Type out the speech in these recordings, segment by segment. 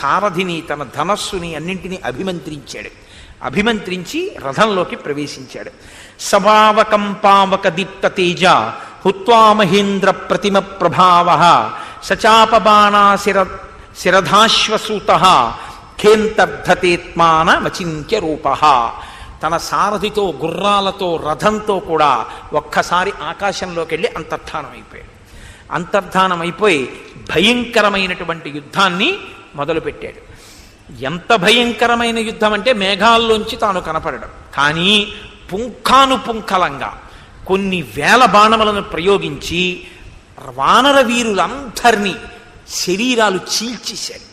సారథిని తన ధనస్సుని అన్నింటినీ అభిమంత్రించాడు. అభిమంత్రించి రథంలోకి ప్రవేశించాడు. సభావకం పావక దీప్త తేజ హుత్వా మహేంద్ర ప్రతిమ ప్రభావ సచాపబాణా శిర శిరధాశ్వసూత ఖేంతర్ధతేత్మాన మచింత్య రూప. తన సారథితో గుర్రాలతో రథంతో కూడా ఒక్కసారి ఆకాశంలోకి వెళ్ళి అంతర్ధానం అయిపోయాడు అంతర్ధానం అయిపోయి భయంకరమైనటువంటి యుద్ధాన్ని మొదలుపెట్టాడు. ఎంత భయంకరమైన యుద్ధం అంటే మేఘాల్లోంచి తాను కనపడడం. కానీ పుంఖానుపుంఖలంగా కొన్ని వేల బాణములను ప్రయోగించి వానర వీరులందరినీ శరీరాలు చీల్చేశాడు.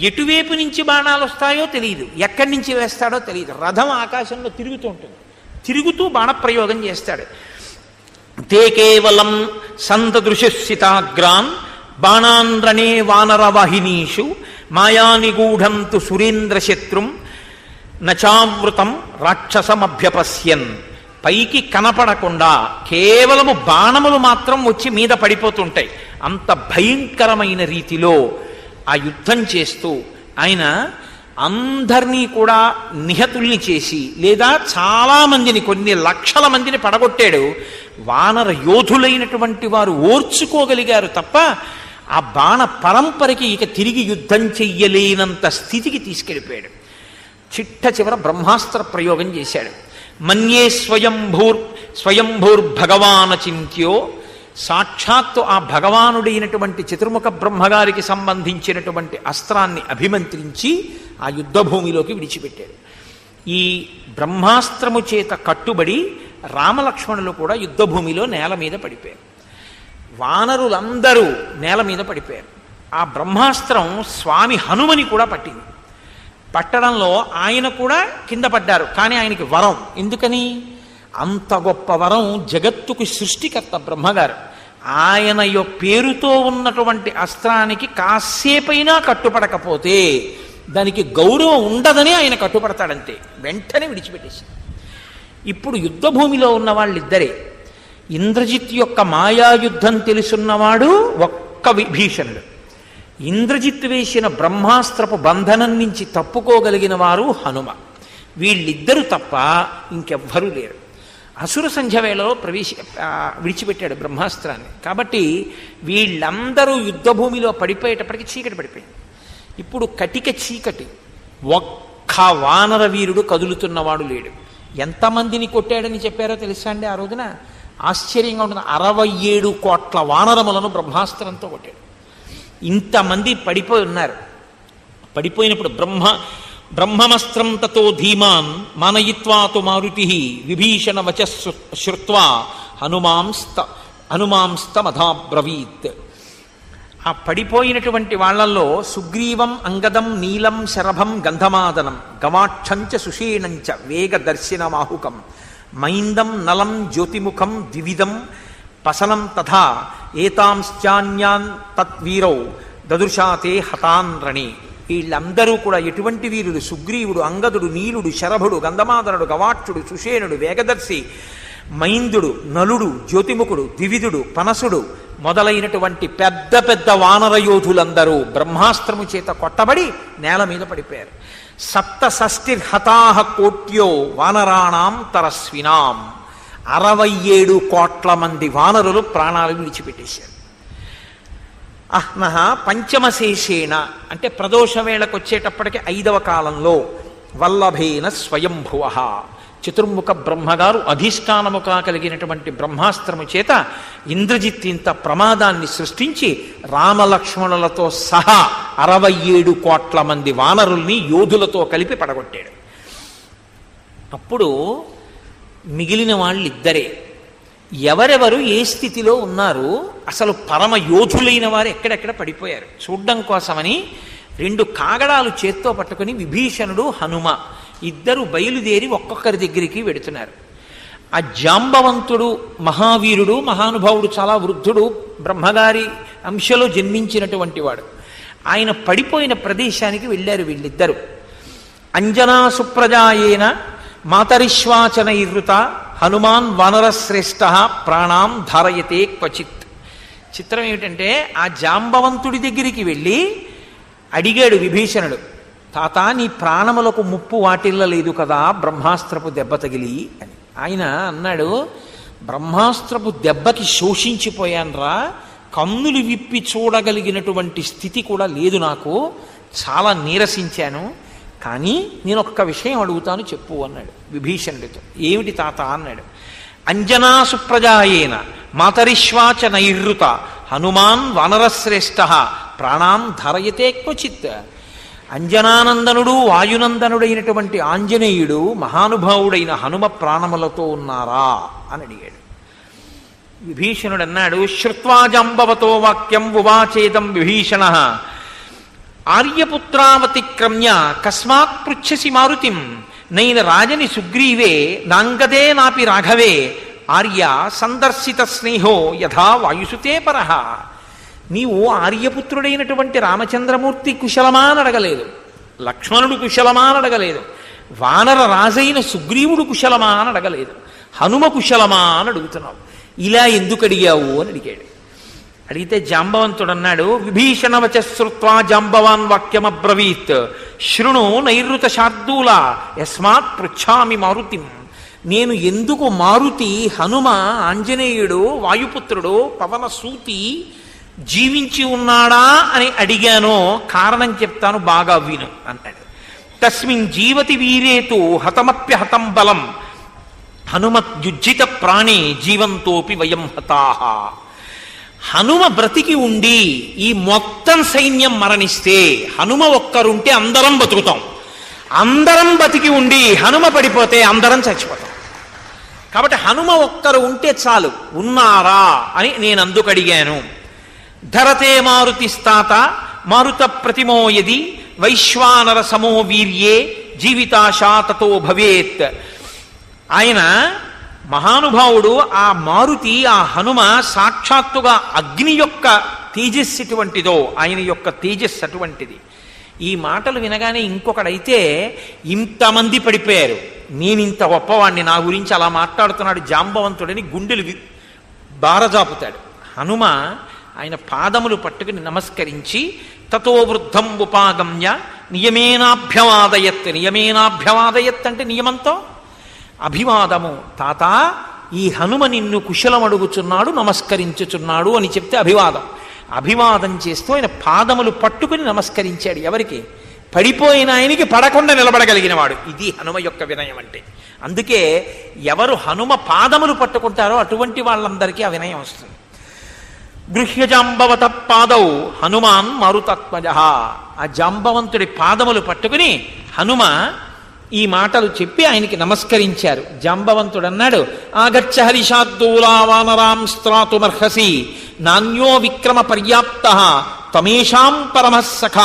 ఎటువైపు నుంచి బాణాలు వస్తాయో తెలియదు ఎక్కడి నుంచి వేస్తాడో తెలియదు రథం ఆకాశంలో తిరుగుతూ ఉంటుంది. తిరుగుతూ బాణప్రయోగం చేస్తాడు. తే కేవలం సంతదృశితాగ్రాన్ బాణాంధ్రణే వానరవాహినీషు మాయానిగూఢంతు సురేంద్రశత్రుం నచావృతం రాక్షసమభ్యపశ్యన్. పైకి కనపడకుండా కేవలము బాణములు మాత్రం వచ్చి మీద పడిపోతుంటాయి. అంత భయంకరమైన రీతిలో ఆ యుద్ధం చేస్తూ ఆయన అందరినీ కూడా నిహతుల్ని చేసి లేదా చాలా మందిని కొన్ని లక్షల మందిని పడగొట్టాడు. వానర యోధులైనటువంటి వారు ఓర్చుకోగలిగారు తప్ప ఆ బాణ పరంపరకి ఇక తిరిగి యుద్ధం చెయ్యలేనంత స్థితికి తీసుకెళ్ళిపోయాడు. చిట్ట చివర బ్రహ్మాస్త్ర ప్రయోగం చేశాడు. మన్యే స్వయంభూర్ స్వయంభూర్భగవాన చింత్యో సాక్షాత్తు ఆ భగవానుడైనటువంటి చతుర్ముఖ బ్రహ్మగారికి సంబంధించినటువంటి అస్త్రాన్ని అభిమంత్రించి ఆ యుద్ధభూమిలోకి విడిచిపెట్టాడు. ఈ బ్రహ్మాస్త్రము చేత కట్టుబడి రామలక్ష్మణులు కూడా యుద్ధభూమిలో నేల మీద పడిపోయారు. వానరులందరూ నేల మీద పడిపోయారు. ఆ బ్రహ్మాస్త్రం స్వామి హనుమని కూడా పట్టింది. పట్టడంలో ఆయన కూడా కింద పడ్డారు కానీ ఆయనకి వరం. ఎందుకని? అంత గొప్ప వరం జగత్తుకు సృష్టికర్త బ్రహ్మగారు. ఆయన యొక్క పేరుతో ఉన్నటువంటి అస్త్రానికి కాసేపైనా కట్టుపడకపోతే దానికి గౌరవం ఉండదని ఆయన కట్టుపడతాడంతే. వెంటనే విడిచిపెట్టేసి ఇప్పుడు యుద్ధభూమిలో ఉన్న వాళ్ళిద్దరే ఇంద్రజిత్ యొక్క మాయాయుద్ధం తెలుసున్నవాడు ఒక్క విభీషణుడు ఇంద్రజిత్ వేసిన బ్రహ్మాస్త్రపు బంధనం నుంచి తప్పుకోగలిగిన వారు హనుమ. వీళ్ళిద్దరూ తప్ప ఇంకెవ్వరూ లేరు. అసుర సంధ్య వేళలో ప్రవేశ విడిచిపెట్టాడు బ్రహ్మాస్త్రాన్ని. కాబట్టి వీళ్ళందరూ యుద్ధభూమిలో పడిపోయేటప్పటికి చీకటి పడిపోయింది. ఇప్పుడు కటిక చీకటి. ఒక్క వానర వీరుడు కదులుతున్నవాడు లేడు. ఎంతమందిని కొట్టాడని చెప్పారో తెలుసా అండి ఆ రోజున? ఆశ్చర్యంగా ఉంటుంది. అరవై ఏడు కోట్ల వానరములను బ్రహ్మాస్త్రంతో కొట్టాడు. ఇంతమంది పడిపోయి ఉన్నారు. పడిపోయినప్పుడు బ్రహ్మ బ్రహ్మమస్త్రం తతో ధీమాన్ మానయిత్వాతు మారుతి విభీషణ వచ శ్రుత్వా హనుమాంస్త హనుమాంస్తమధాబ్రవీత్ ఆ పడిపోయినటువంటి వాళ్ళల్లో సుగ్రీవం అంగదం నీలం శరభం గంధమాదనం గవాక్షంచ వేగ దర్శనమాహుకం మైందం నలం జ్యోతిముఖం ద్విధం పసనం తథా ఏతాంశ్చాన్యాన్ తత్వీరౌ దదుర్శాతే హతాన్ రణి వీళ్ళందరూ కూడా ఎటువంటి వీరుడు సుగ్రీవుడు అంగదుడు నీలుడు శరభుడు గంధమాదనుడు గవాక్షుడు సుషేనుడు వేగదర్శి మైందుడు నలుడు జ్యోతిముఖుడు ద్వివిధుడు పనసుడు మొదలైనటువంటి పెద్ద పెద్ద వానర యోధులందరూ బ్రహ్మాస్త్రము చేత కొట్టబడి నేల మీద పడిపోయారు. సప్త షష్టిర్హతాహ కోట్యో వానరాణాం తరస్వినాం. అరవై ఏడు కోట్ల మంది వానరులు ప్రాణాలు విడిచిపెట్టేశారు. అహ్నహ పంచమశేషేణ అంటే ప్రదోష వేళకు వచ్చేటప్పటికి ఐదవ కాలంలో వల్లభేన స్వయంభువ. చతుర్ముఖ బ్రహ్మగారు అధిష్టానముగా కలిగినటువంటి బ్రహ్మాస్త్రము చేత ఇంద్రజిత్ ఇంత ప్రమాదాన్ని సృష్టించి రామలక్ష్మణులతో సహా అరవై ఏడు కోట్ల మంది వానరుల్ని యోధులతో కలిపి పడగొట్టాడు. అప్పుడు మిగిలిన వాళ్ళిద్దరే ఎవరెవరు ఏ స్థితిలో ఉన్నారు అసలు పరమ యోధులైన వారు ఎక్కడెక్కడ పడిపోయారు. చూడ్డం కోసమని రెండు కాగడాలు చేత్తో పట్టుకుని విభీషణుడు హనుమ ఇద్దరు బయలుదేరి ఒక్కొక్కరి దగ్గరికి వెడుతున్నారు. ఆ జాంబవంతుడు మహావీరుడు మహానుభావుడు చాలా వృద్ధుడు బ్రహ్మగారి అంశలో జన్మించినటువంటి వాడు. ఆయన పడిపోయిన ప్రదేశానికి వెళ్ళారు వీళ్ళిద్దరు. అంజనా సుప్రజాయేన మాతరిశ్వాచనైర్ృత హనుమాన్ వనరశ్రేష్ఠ ప్రాణాం ధారయతే క్వచిత్. చిత్రం ఏమిటంటే ఆ జాంబవంతుడి దగ్గరికి వెళ్ళి అడిగాడు విభీషణుడు. తాత నీ ప్రాణములకు ముప్పు వాటిల్లలేదు కదా బ్రహ్మాస్త్రపు దెబ్బ తగిలి అని. ఆయన అన్నాడు బ్రహ్మాస్త్రపు దెబ్బకి శోషించిపోయాన్రా కన్నులు విప్పి చూడగలిగినటువంటి స్థితి కూడా లేదు నాకు చాలా నీరసించాను కానీ నేను ఒక్క విషయం అడుగుతాను చెప్పు అన్నాడు విభీషణుడితో. ఏమిటి తాత? అన్నాడు. అంజనా సుప్రజాయేన మాతరిశ్వాచ నైరుత హనుమాన్ వానరశ్రేష్ఠ ప్రాణాం ధరయతే క్వచిత్ అంజనానందనుడు వాయునందనుడైనటువంటి ఆంజనేయుడు మహానుభావుడైన హనుమ ప్రాణములతో ఉన్నారా అని అడిగాడు. విభీషణుడు అన్నాడు శ్రుత్వాజంబవతో వాక్యం ఉవాచేదం విభీషణ. ఆర్యపుత్రావతిక్రమ్య కస్మాత్ పృచ్ఛసి మారుతిం. నైన రాజని సుగ్రీవే నాంగదే నాపి రాఘవే. ఆర్య సందర్శిత స్నేహో యథా వాయుసుతే పరహ నీవు ఆర్యపుత్రుడైనటువంటి రామచంద్రమూర్తి కుశలమా అని అడగలేదు. లక్ష్మణుడు కుశలమా అని అడగలేదు. వానర రాజైన సుగ్రీవుడు కుశలమా అని అడగలేదు. హనుమ కుశలమా అని అడుగుతున్నావు. ఇలా ఎందుకు అడిగావు అని అడిగాడు. అడిగితే జాంబవంతుడు అన్నాడు విభీషణ వచశ్రుత్వా జాంబవాన్ వాక్యమబ్రవీత్. శృణు నైరుత శార్దూల యస్మాత్ పృచ్ఛామి మారుతిం. నేను ఎందుకు మారుతి హనుమ ఆంజనేయుడు వాయుపుత్రుడు పవన సూతి జీవించి ఉన్నాడా అని అడిగానో కారణం చెప్తాను బాగా విను అన్నాడు. తస్మిన్ జీవతి వీరేతు హతమప్యహతం బలం హనుమత్యుజ్జిత ప్రాణి జీవంతోపి వయం హతాహ. హనుమ బ్రతికి ఉండి ఈ మొత్తం సైన్యం మరణిస్తే హనుమ ఒక్కరుంటే అందరం బతుకుతాం. అందరం బతికి ఉండి హనుమ పడిపోతే అందరం చచ్చిపోతాం. కాబట్టి హనుమ ఒక్కరు ఉంటే చాలు ఉన్నారా అని నేను అందుకు ధరతే మారుతి స్థాత మారుత ప్రతిమోయది వైశ్వానర సమో వీర్యే జీవితాశాతతో భవేత్. ఆయన మహానుభావుడు ఆ మారుతి ఆ హనుమ సాక్షాత్తుగా అగ్ని యొక్క తేజస్సు ఎటువంటిదో ఆయన యొక్క తేజస్సు అటువంటిది. ఈ మాటలు వినగానే ఇంకొకడైతే ఇంతమంది పడిపోయారు. నేను ఇంత గొప్పవాణ్ణి నా గురించి అలా మాట్లాడుతున్నాడు జాంబవంతుడని గుండెలు వి- బారజాపుతాడు. హనుమ ఆయన పాదములు పట్టుకుని నమస్కరించి తతో వృద్ధం ఉపాగమ్య నియమేనాభ్యవాదయత్. నియమేనాభ్యవాదయత్ అంటే నియమంతో? అభివాదము. తాత ఈ హనుమ నిన్ను కుశలం అడుగుచున్నాడు నమస్కరించుచున్నాడు అని చెప్తే అభివాదం. అభివాదం చేస్తూ ఆయన పాదములు పట్టుకుని నమస్కరించాడు. ఎవరికి? పడిపోయిన ఆయనకి పడకుండా నిలబడగలిగిన వాడు ఇది హనుమ యొక్క వినయం అంటే. అందుకే ఎవరు హనుమ పాదములు పట్టుకుంటారో అటువంటి వాళ్ళందరికీ ఆ వినయం వస్తుంది. గృహ్యజాంబవత పాదౌ హనుమాన్ మారుతత్మజ. ఆ జాంబవంతుడి పాదములు పట్టుకుని హనుమ ఈ మాటలు చెప్పి ఆయనకి నమస్కరించారు. జాంబవంతుడు అన్నాడు ఆగచ్చ హరిషాద్దూలా వానరాం స్త్రాతుమర్హసి నాణ్యో విక్రమ పర్యాప్త తమేషాం పరమసఖ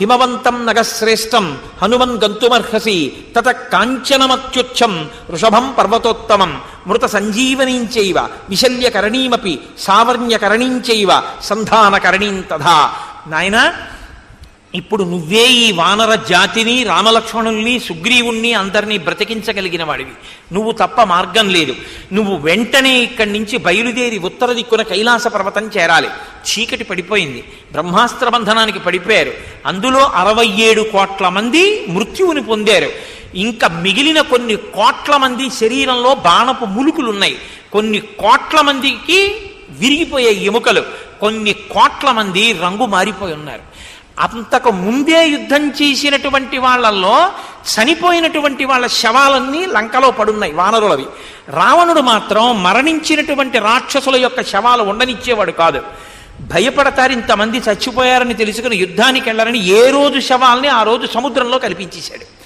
హిమవంతం నగశ్రేష్టం హనుమన్ గంతుమర్హసి తత కాంచనమత్యుచ్చం వృషభం పర్వతోత్తమం మృత సంజీవనీంచైవ విశల్యకరణీమపి సావర్ణ్యకరణీంచైవ సంధానకరణీం తథా. నాయనా ఇప్పుడు నువ్వే ఈ వానర జాతిని రామలక్ష్మణుల్ని సుగ్రీవుణ్ణి అందరినీ బ్రతికించగలిగిన వాడివి. నువ్వు తప్ప మార్గం లేదు. నువ్వు వెంటనే ఇక్కడి నుంచి బయలుదేరి ఉత్తర దిక్కున కైలాస పర్వతం చేరాలి. చీకటి పడిపోయింది. బ్రహ్మాస్త్ర బంధనానికి పడిపోయారు. అందులో అరవై ఏడు కోట్ల మంది మృత్యువుని పొందారు. ఇంకా మిగిలిన కొన్ని కోట్ల మంది శరీరంలో బాణపు ములుకులున్నాయి. కొన్ని కోట్ల మందికి విరిగిపోయే ఎముకలు కొన్ని కోట్ల మంది రంగు మారిపోయి ఉన్నారు. అంతకు ముందే యుద్ధం చేసినటువంటి వాళ్ళల్లో చనిపోయినటువంటి వాళ్ళ శవాలన్నీ లంకలో పడున్నాయి వానరులవి. రావణుడు మాత్రం మరణించినటువంటి రాక్షసుల యొక్క శవాలు ఉండనిచ్చేవాడు కాదు. భయపడతారు ఇంతమంది చచ్చిపోయారని తెలుసుకుని యుద్ధానికి వెళ్ళారని ఏ రోజు శవాల్ని ఆ రోజు సముద్రంలో కల్పించేశాడు.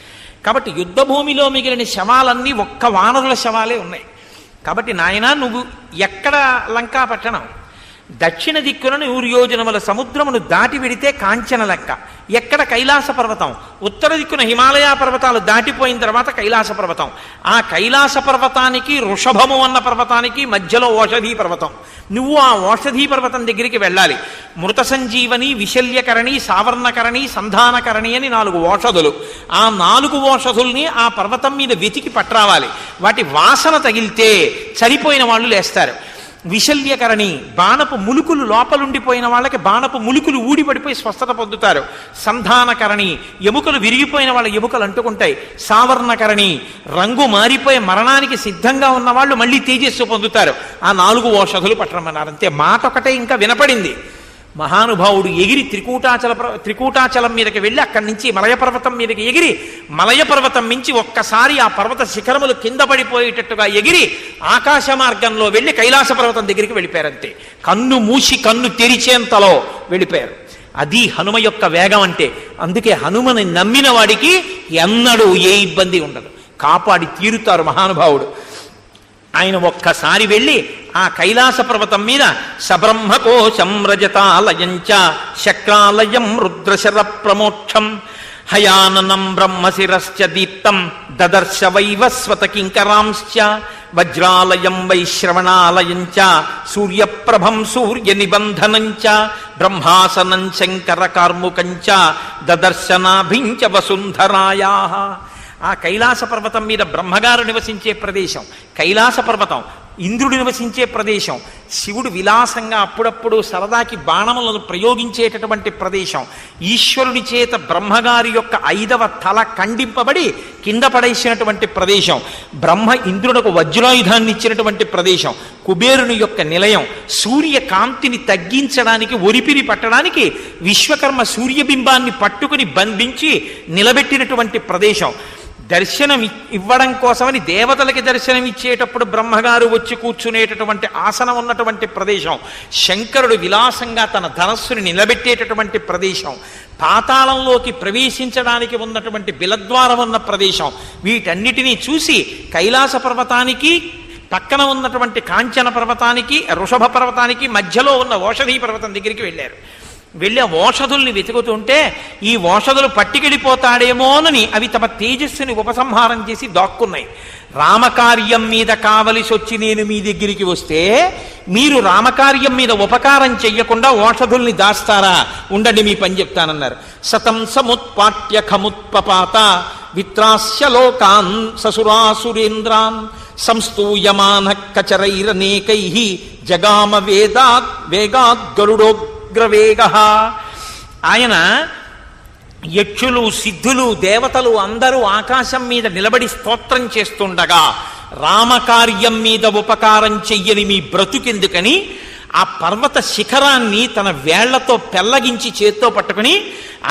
కాబట్టి యుద్ధ భూమిలో మిగిలిన శవాలన్నీ ఒక్క వానరుల శవాలే ఉన్నాయి. కాబట్టి నాయనా నువ్వు ఎక్కడ లంకా పట్టణం? దక్షిణ దిక్కున నూరు యోజనముల సముద్రమును దాటి విడితే కాంచన లెక్క. ఎక్కడ కైలాస పర్వతం? ఉత్తర దిక్కున హిమాలయ పర్వతాలు దాటిపోయిన తర్వాత కైలాస పర్వతం. ఆ కైలాస పర్వతానికి వృషభము అన్న పర్వతానికి మధ్యలో ఓషధీ పర్వతం. నువ్వు ఆ ఓషధీ పర్వతం దగ్గరికి వెళ్ళాలి. మృత సంజీవని విశల్యకరణి సావర్ణకరణి సంధానకరణి అని నాలుగు ఓషధులు. ఆ నాలుగు ఓషధుల్ని ఆ పర్వతం మీద వెతికి పట్రావాలి వాటి వాసన తగిలితే చనిపోయిన వాళ్ళు లేస్తారు. విశల్యకరణి బాణపు ములుకులు లోపలుండిపోయిన వాళ్ళకి బాణపు ములుకులు ఊడిపడిపోయి స్వస్థత పొందుతారు. సంధానకరణి ఎముకలు విరిగిపోయిన వాళ్ళ ఎముకలు అంటుకుంటాయి. సావర్ణకరణి రంగు మారిపోయి మరణానికి సిద్ధంగా ఉన్న వాళ్ళు మళ్ళీ తేజస్సు పొందుతారు. ఆ నాలుగు ఓషధులు పట్టమన్నారు అంతే మాట ఒకటే ఇంకా వినపడింది. మహానుభావుడు ఎగిరి త్రికూటాచల త్రికూటాచలం మీదకి వెళ్ళి అక్కడి నుంచి మలయ పర్వతం మీదకి ఎగిరి మలయ పర్వతం మించి ఒక్కసారి ఆ పర్వత శిఖరములు కింద పడిపోయేటట్టుగా ఎగిరి ఆకాశ మార్గంలో వెళ్ళి కైలాస పర్వతం దగ్గరికి వెళ్ళిపోయారంతే. కన్ను మూసి కన్ను తెరిచేంతలో వెళ్ళిపోయారు. అది హనుమ యొక్క వేగం అంటే అందుకే హనుమని నమ్మిన వాడికి ఎన్నడూ ఏ ఇబ్బంది ఉండదు. కాపాడి తీరుతారు మహానుభావుడు. ఆయన ఒక్కసారి వెళ్ళి ఆ కైలాస పర్వతం మీద సబ్రహ్మకోశం రజతాలయంచ శక్రాలయం రుద్రశర ప్రమోక్షం హయాననం బ్రహ్మశిరశ్చ దీప్తం దదర్శ వైవస్వత కింకరాంశ్చ వజ్రాలయం వైశ్రవణాలయం చ సూర్యప్రభం సూర్య నిబంధనం చ బ్రహ్మాసనం శంకర కార్ముకం చ దదర్శనాభించ వసుంధరాయా ఆ కైలాస పర్వతం మీద బ్రహ్మగారు నివసించే ప్రదేశం కైలాస పర్వతం ఇంద్రుడు నివసించే ప్రదేశం శివుడు విలాసంగా అప్పుడప్పుడు సరదాకి బాణములను ప్రయోగించేటటువంటి ప్రదేశం ఈశ్వరుని చేత బ్రహ్మగారి యొక్క ఐదవ తల ఖండింపబడి కింద పడేసినటువంటి ప్రదేశం బ్రహ్మ ఇంద్రునకు వజ్రాయుధాన్ని ఇచ్చినటువంటి ప్రదేశం కుబేరుని యొక్క నిలయం సూర్యకాంతిని తగ్గించడానికి ఒరిపిరి పట్టడానికి విశ్వకర్మ సూర్యబింబాన్ని పట్టుకుని బంధించి నిలబెట్టినటువంటి ప్రదేశం. దర్శనం ఇవ్వడం కోసమని దేవతలకి దర్శనం ఇచ్చేటప్పుడు బ్రహ్మగారు వచ్చి కూర్చునేటటువంటి ఆసనం ఉన్నటువంటి ప్రదేశం శంకరుడు విలాసంగా తన ధనస్సుని నిలబెట్టేటటువంటి ప్రదేశం పాతాళంలోకి ప్రవేశించడానికి ఉన్నటువంటి బిలద్వారం ఉన్న ప్రదేశం వీటన్నిటినీ చూసి కైలాస పర్వతానికి పక్కన ఉన్నటువంటి కాంచన పర్వతానికి వృషభ పర్వతానికి మధ్యలో ఉన్న ఓషధీ పర్వతం దగ్గరికి వెళ్ళారు. వెళ్ళి ఆ ఓషధుల్ని వెతుకుతుంటే ఈ ఓషధులు పట్టికెళ్ళిపోతాడేమోనని అవి తమ తేజస్సుని ఉపసంహారం చేసి దాక్కున్నాయి. రామకార్యం మీద కావలసి వచ్చి నేను మీ దగ్గరికి వస్తే మీరు రామకార్యం మీద ఉపకారం చెయ్యకుండా ఓషధుల్ని దాస్తారా? ఉండండి మీ పని చెప్తానన్నారు. సతం సముత్పాట్య ఖముత్పపాత విత్రాస్య లోకాన్ ససురాసురేంద్రాన్ సంస్తూయమాన కచరైరనేకై జగామ వేదాత్ గరుడో ఉగ్రవేగ ఆయన యక్షులు సిద్ధులు దేవతలు అందరూ ఆకాశం మీద నిలబడి స్తోత్రం చేస్తుండగా రామకార్యం మీద ఉపకారం చెయ్యని మీ బ్రతుకెందుకని ఆ పర్వత శిఖరాన్ని తన వేళ్ళతో పెల్లగించి చేత్తో పట్టుకుని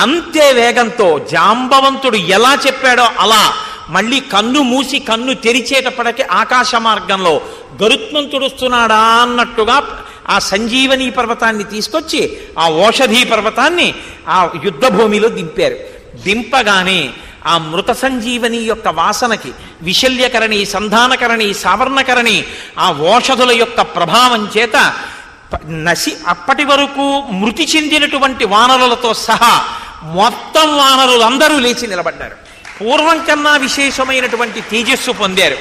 అంతే వేగంతో జాంబవంతుడు ఎలా చెప్పాడో అలా మళ్ళీ కన్ను మూసి కన్ను తెరిచేటప్పటికి ఆకాశ మార్గంలో గరుత్మంతుడుస్తున్నాడా అన్నట్టుగా ఆ సంజీవనీ పర్వతాన్ని తీసుకొచ్చి ఆ ఓషధీ పర్వతాన్ని ఆ యుద్ధ భూమిలో దింపారు. దింపగానే ఆ మృత సంజీవని యొక్క వాసనకి విశల్యకరణి సంధానకరణి సావర్ణకరణి ఆ ఓషధుల యొక్క ప్రభావం చేత నసి అప్పటి వరకు మృతి చెందినటువంటి వానరులతో సహా మొత్తం వానరులందరూ లేచి నిలబడ్డారు. పూర్వం కన్నా విశేషమైనటువంటి తేజస్సు పొందారు.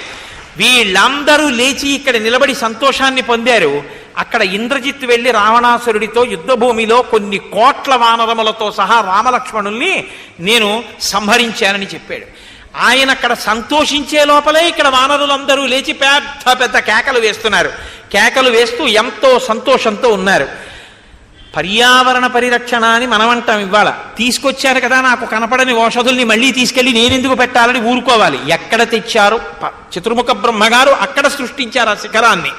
వీళ్ళందరూ లేచి ఇక్కడ నిలబడి సంతోషాన్ని పొందారు. అక్కడ ఇంద్రజిత్ వెళ్ళి రావణాసురుడితో యుద్ధభూమిలో కొన్ని కోట్ల వానరములతో సహా రామలక్ష్మణుల్ని నేను సంహరించానని చెప్పాడు. ఆయన అక్కడ సంతోషించే లోపలే ఇక్కడ వానరులందరూ లేచి పెద్ద పెద్ద కేకలు వేస్తున్నారు. కేకలు వేస్తూ ఎంతో సంతోషంతో ఉన్నారు. పర్యావరణ పరిరక్షణ అని మనం అంటాం ఇవాళ. తీసుకొచ్చారు కదా నాకు కనపడని ఔషధుల్ని మళ్ళీ తీసుకెళ్ళి నేనెందుకు పెట్టాలని ఊరుకోవాలి. ఎక్కడ తెచ్చారు? చతుర్ముఖ బ్రహ్మగారు అక్కడ సృష్టించారు ఆ శిఖరాన్ని.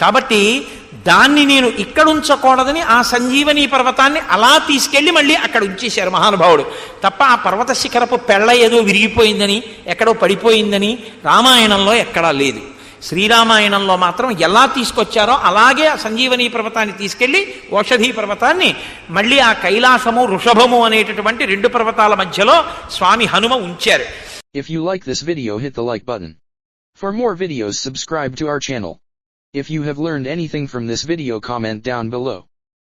కాబట్టి దాన్ని నేను ఇక్కడ ఉంచకూడదని ఆ సంజీవని పర్వతాన్ని అలా తీసుకెళ్ళి మళ్ళీ అక్కడ ఉంచేశారు మహానుభావుడు తప్ప ఆ పర్వత శిఖరపు పెళ్ళ ఏదో విరిగిపోయిందని ఎక్కడో పడిపోయిందని రామాయణంలో ఎక్కడా లేదు శ్రీరామాయణంలో మాత్రం ఎలా తీసుకొచ్చారో అలాగే ఆ సంజీవని పర్వతాన్ని తీసుకెళ్ళి ఓషధీ పర్వతాన్ని మళ్ళీ ఆ కైలాసము ఋషభము అనేటటువంటి రెండు పర్వతాల మధ్యలో స్వామి హనుమ ఉంచారు If you like this video hit the like button. For more videos subscribe to our channel. If you have learned anything from this video comment down below.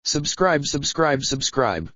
Subscribe subscribe subscribe.